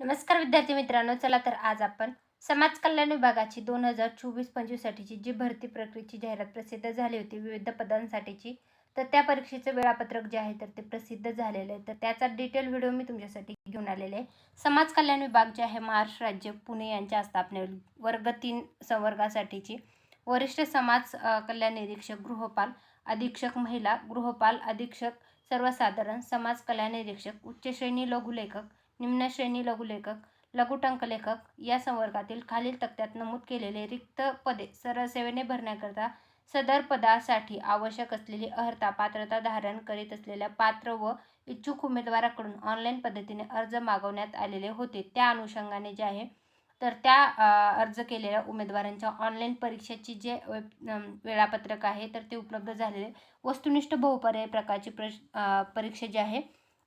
नमस्कार विद्यार्थी मित्रांनो चला तर आज आपण समाज कल्याण विभागाची दोन हजार चोवीस पंचवीससाठीची जी भरती प्रक्रियेची जाहिरात प्रसिद्ध झाली होती विविध पदांसाठीची तर त्या परीक्षेचं वेळापत्रक जे आहे तर ते प्रसिद्ध झालेलं आहे. तर त्याचा डिटेल व्हिडिओ मी तुमच्यासाठी घेऊन आलेले आहे. समाज कल्याण विभाग जे आहे महाराष्ट्र राज्य पुणे यांच्या स्थापनेवरील वर्ग तीन संवर्गासाठीची वरिष्ठ समाज कल्याण निरीक्षक गृहपाल अधीक्षक महिला गृहपाल अधीक्षक सर्वसाधारण समाज कल्याण निरीक्षक उच्च श्रेणी लघुलेखक निम्नश्रेणी लघुलेखक लघुटंकलेखक या संवर्गातील खालील तक्त्यात नमूद केलेले रिक्त पदे सरळ सेवेने भरण्याकरता सदर पदासाठी आवश्यक असलेली अर्हता पात्रता धारण करीत असलेल्या पात्र व इच्छुक उमेदवाराकडून ऑनलाईन पद्धतीने अर्ज मागवण्यात आलेले होते. त्या अनुषंगाने जे आहे तर त्या अर्ज केलेल्या उमेदवारांच्या ऑनलाईन परीक्षेची जे वेळापत्रक आहे तर ते उपलब्ध झालेले वस्तुनिष्ठ बहुपर्याय प्रकारची प्रश परीक्षा जी आहे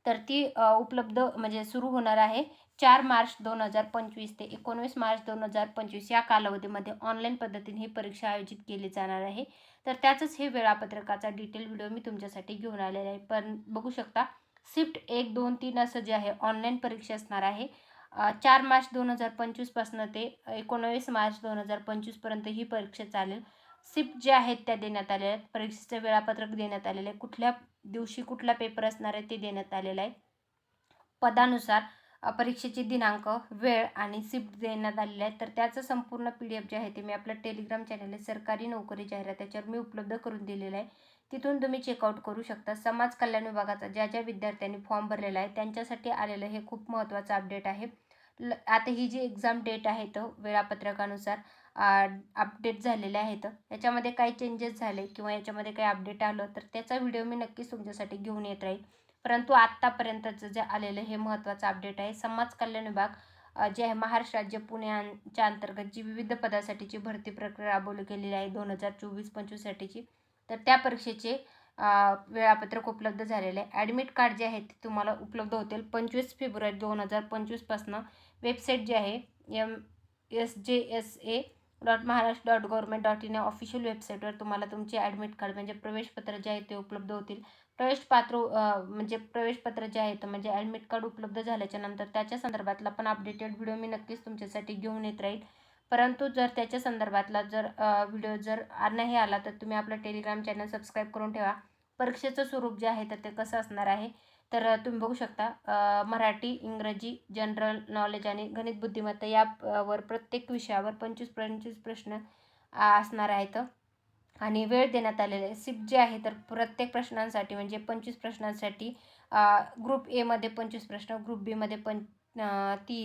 तर ती उपलब्ध म्हणजे सुरू होणार आहे चार मार्च दोन हजार पंचवीस ते एकोणवीस मार्च दोन हजार पंचवीस या कालावधीमध्ये ऑनलाईन पद्धतीने ही परीक्षा आयोजित केली जाणार आहे. तर त्याचंच हे वेळापत्रकाचा डिटेल व्हिडिओ मी तुमच्यासाठी घेऊन आलेला आहे. पण बघू शकता शिफ्ट एक दोन तीन असं जे आहे ऑनलाईन परीक्षा असणार आहे. चार मार्च दोन हजार पंचवीसपासून ते एकोणवीस मार्च दोन हजार पंचवीसपर्यंत ही परीक्षा चालेल. शिफ्ट जे आहेत त्या देण्यात आलेल्या आहेत. परीक्षेचं वेळापत्रक देण्यात आलेलं आहे. कुठल्या दिवशी कुठला पेपर असणार आहे ते देण्यात आलेलं आहे. पदानुसार परीक्षेचे दिनांक वेळ आणि शिफ्ट देण्यात आलेले आहे तर त्याचं संपूर्ण पी डी एफ जे आहे ते मी आपल्या टेलिग्राम चॅनल आहे सरकारी नोकरी जाहिरात त्याच्यावर मी उपलब्ध करून दिलेलं आहे. तिथून तुम्ही चेकआउट करू शकता. समाज कल्याण विभागाचा ज्या ज्या विद्यार्थ्यांनी फॉर्म भरलेला आहे त्यांच्यासाठी आलेलं हे खूप महत्त्वाचं अपडेट आहे. ल आता ही जी एक्झाम डेट आहे तो वेळापत्रकानुसार अपडेट झालेले आहेत. याच्यामध्ये काही चेंजेस झाले किंवा याच्यामध्ये काही अपडेट आलं तर त्याचा व्हिडिओ मी नक्कीच तुमच्यासाठी घेऊन येत राहील. परंतु आत्तापर्यंतचं जे आलेलं हे महत्त्वाचं अपडेट आहे. समाज कल्याण विभाग जे आहे महाराष्ट्र राज्य पुण्याच्या अंतर्गत जी विविध पदासाठीची भरती प्रक्रिया राबवली गेलेली आहे दोन हजार चोवीस पंचवीससाठीची तर त्या परीक्षेचे वेळापत्रक उपलब्ध झालेले आहे. ॲडमिट कार्ड जे आहे ते तुम्हाला उपलब्ध होतील. पंचवीस फेब्रुवारी दोन हजार पंचवीसपासनं वेबसाईट जी आहे M S J S A dot Maharashtra dot government dot in या ऑफिशियल वेबसाईटवर तुम्हाला तुमचे ॲडमिट कार्ड म्हणजे प्रवेशपत्र जे आहे ते उपलब्ध होतील. प्रवेश पात्र म्हणजे प्रवेशपत्र जे आहे तर म्हणजे ॲडमिट कार्ड उपलब्ध झाल्याच्यानंतर त्याच्या संदर्भातला पण अपडेटेड व्हिडिओ मी नक्कीच तुमच्यासाठी घेऊन येत राहील. परंतु जर त्याच्या संदर्भातला जर व्हिडिओ जर नाही आला तर तुम्ही आपलं टेलिग्राम चॅनल सबस्क्राईब करून ठेवा. परीक्षेचं स्वरूप जे आहे तर ते कसं असणार आहे? तर तुम्ही बघू शकता मराठी इंग्रजी जनरल नॉलेज आणि गणित बुद्धिमत्ता या वर प्रत्येक विषयावर पंचवीस पंचवीस प्रश्न असणार आहेत. आणि वेळ देण्यात आलेला आहे सिप जे आहे तर प्रत्येक प्रश्नांसाठी म्हणजे पंचवीस प्रश्नांसाठी ग्रुप एमध्ये पंचवीस प्रश्न ग्रुप बीमध्ये पं ती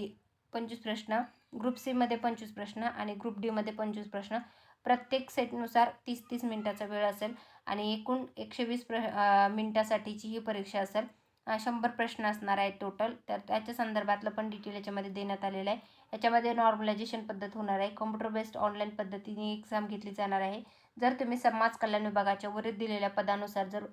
पंचवीस प्रश्न ग्रुप सीमध्ये पंचवीस प्रश्न आणि ग्रुप डीमध्ये पंचवीस प्रश्न. प्रत्येक सेटनुसार तीस तीस मिनटाचा वेळ असेल आणि एकूण एकशे वीस प्र मिनटासाठीची ही परीक्षा असेल. शंभर प्रश्न असणार आहेत टोटल तर त्याच्या संदर्भातलं पण डिटेल याच्यामध्ये देण्यात आलेलं आहे. याच्यामध्ये नॉर्मलायझेशन पद्धत होणार आहे. कॉम्प्युटर बेस्ड ऑनलाईन पद्धतीने एक्झाम घेतली जाणार आहे. जर तुम्ही समाज कल्याण विभागाच्या वरील दिलेल्या पदानुसार जर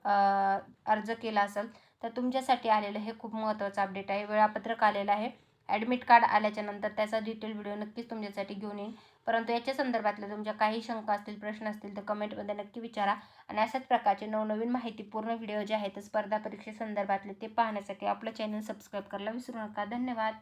अर्ज केला असेल तर तुमच्यासाठी आलेलं हे खूप महत्त्वाचं अपडेट आहे. वेळापत्रक आलेलं आहे. ॲडमिट कार्ड आल्याच्यानंतर त्याचा डिटेल व्हिडिओ नक्कीच तुमच्यासाठी घेऊन येईन. परंतु याच्या संदर्भातल्या तुमच्या काही शंका असतील प्रश्न असतील तर कमेंटमध्ये नक्की विचारा. आणि अशाच प्रकारचे नवनवीन माहितीपूर्ण व्हिडिओ जे आहेत स्पर्धा परीक्षेसंदर्भातले ते पाहण्यासाठी आपलं चॅनल सबस्क्राईब करायला विसरू नका. धन्यवाद.